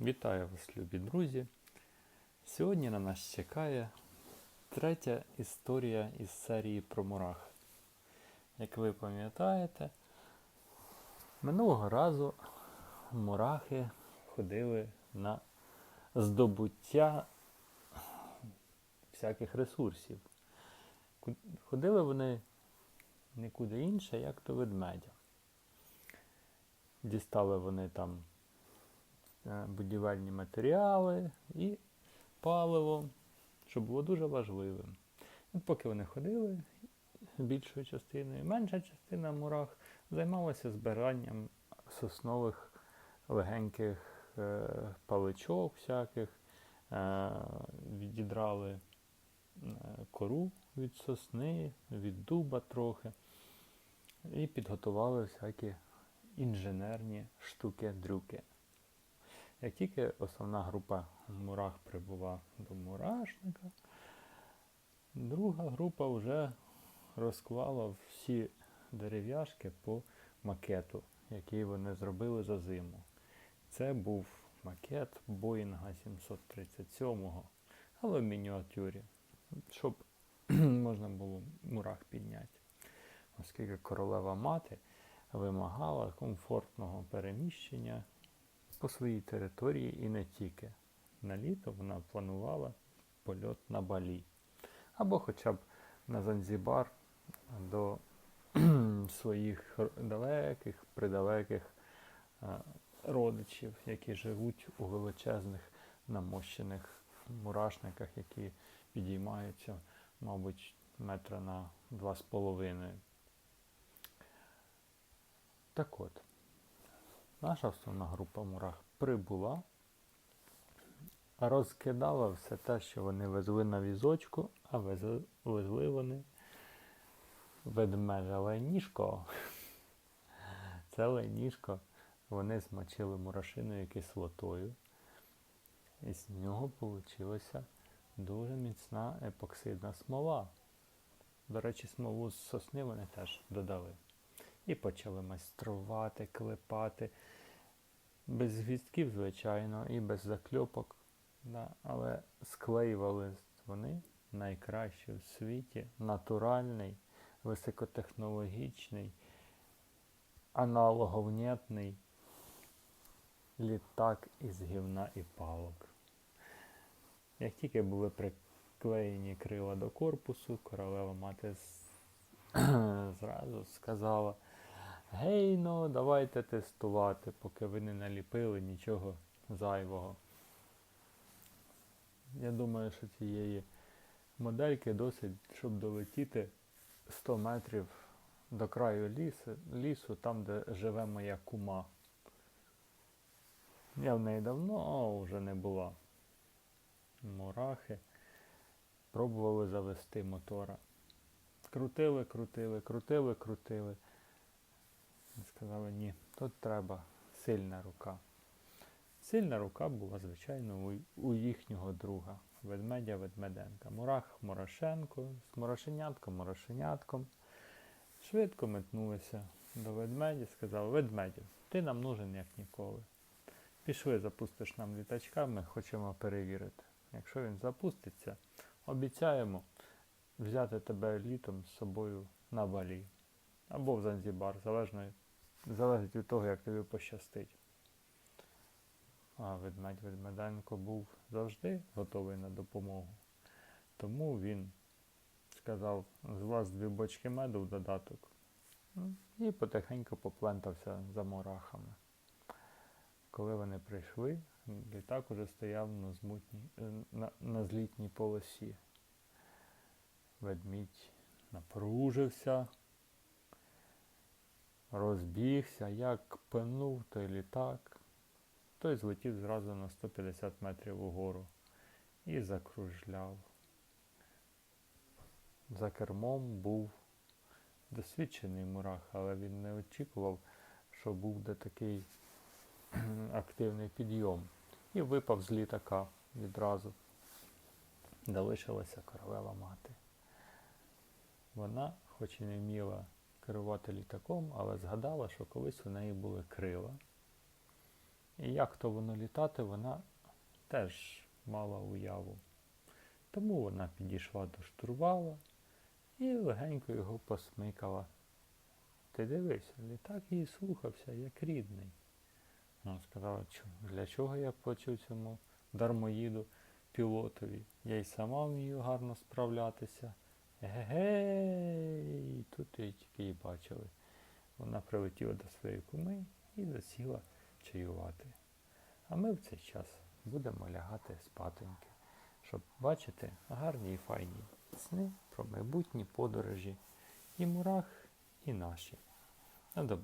Вітаю вас, любі друзі! Сьогодні на нас чекає третя історія із серії про мурах. Як ви пам'ятаєте, минулого разу мурахи ходили на здобуття всяких ресурсів. Ходили вони нікуди інше, як до ведмедя. Дістали вони там будівельні матеріали і паливо, що було дуже важливим. От поки вони ходили, більшою частиною, менша частина мурах займалася збиранням соснових легеньких е, паличок всяких, е, відідрали е, кору від сосни, від дуба трохи, і підготували всякі інженерні штуки-дрюки. Як тільки основна група мурах прибула до мурашника, друга група вже розклала всі дерев'яшки по макету, який вони зробили за зиму. Це був макет Боїнга 737, але в мініатюрі, щоб можна було мурах підняти. Оскільки королева мати вимагала комфортного переміщення по своїй території і не тільки. На літо вона планувала польот на Балі. Або хоча б на Занзібар до своїх далеких, придалеких е, родичів, які живуть у величезних намощених мурашниках, які підіймаються, мабуть, метра на два з половиною. Так от, наша основна група мурах прибула, розкидала все те, що вони везли на візочку, а везли, везли вони ведмежа лайніжко. Це лайніжко вони змочили мурашиною кислотою. І з нього вийшла дуже міцна епоксидна смола. До речі, смолу з сосни вони теж додали. І почали майструвати, клепати. Без гвіздків, звичайно, і без закльопок. Да, але склеювали вони найкращий в світі, натуральний, високотехнологічний, аналоговнятний літак із гівна і палок. Як тільки були приклеєні крила до корпусу, королева мати зразу сказала, гей, ну давайте тестувати, поки ви не наліпили нічого зайвого. Я думаю, що цієї модельки досить, щоб долетіти 100 метрів до краю лісу, лісу там, де живе моя кума. Я в неї давно вже не була. Мурахи. Пробували завести мотора. Крутили, крутили, крутили, крутили. Сказали, ні, тут треба сильна рука. Сильна рука була, звичайно, у їхнього друга, ведмедя Ведмеденка. Мурах Морошенко, з Морошенятком Морошенятком. Швидко метнулися до ведмедя, сказали, ведмедю, ти нам нужен як ніколи. Пішли, запустиш нам літачка, ми хочемо перевірити. Якщо він запуститься, обіцяємо взяти тебе літом з собою на Балі або в Занзібар, залежно, залежить від того, як тобі пощастить. А ведмедь Ведмеденко був завжди готовий на допомогу. Тому він сказав, з вас дві бочки меду в додаток. І потихеньку поплентався за мурахами. Коли вони прийшли, літак уже стояв на, змутній, е, на, на злітній полосі. Ведмідь напружився, розбігся, як пинув той літак, той злетів зразу на 150 метрів угору і закружляв. За кермом був досвідчений мурах, але він не очікував, що буде такий активний підйом. І випав з літака відразу. Залишилася королева мати. Вона, хоч і не вміла керувати літаком, але згадала, що колись у неї були крила. І як то воно літати, вона теж мала уяву. Тому вона підійшла до штурвала і легенько його посмикала. Ти дивися, літак її слухався, як рідний. Вона сказала, для чого я плачу цьому дармоїду пілотові? Я й сама вмію гарно справлятися. Гей, тут її тільки її бачили. Вона прилетіла до своєї куми і засіла чаювати. А ми в цей час будемо лягати спатоньки, щоб бачити гарні і файні сни про майбутні подорожі і мурах, і наші. На добра.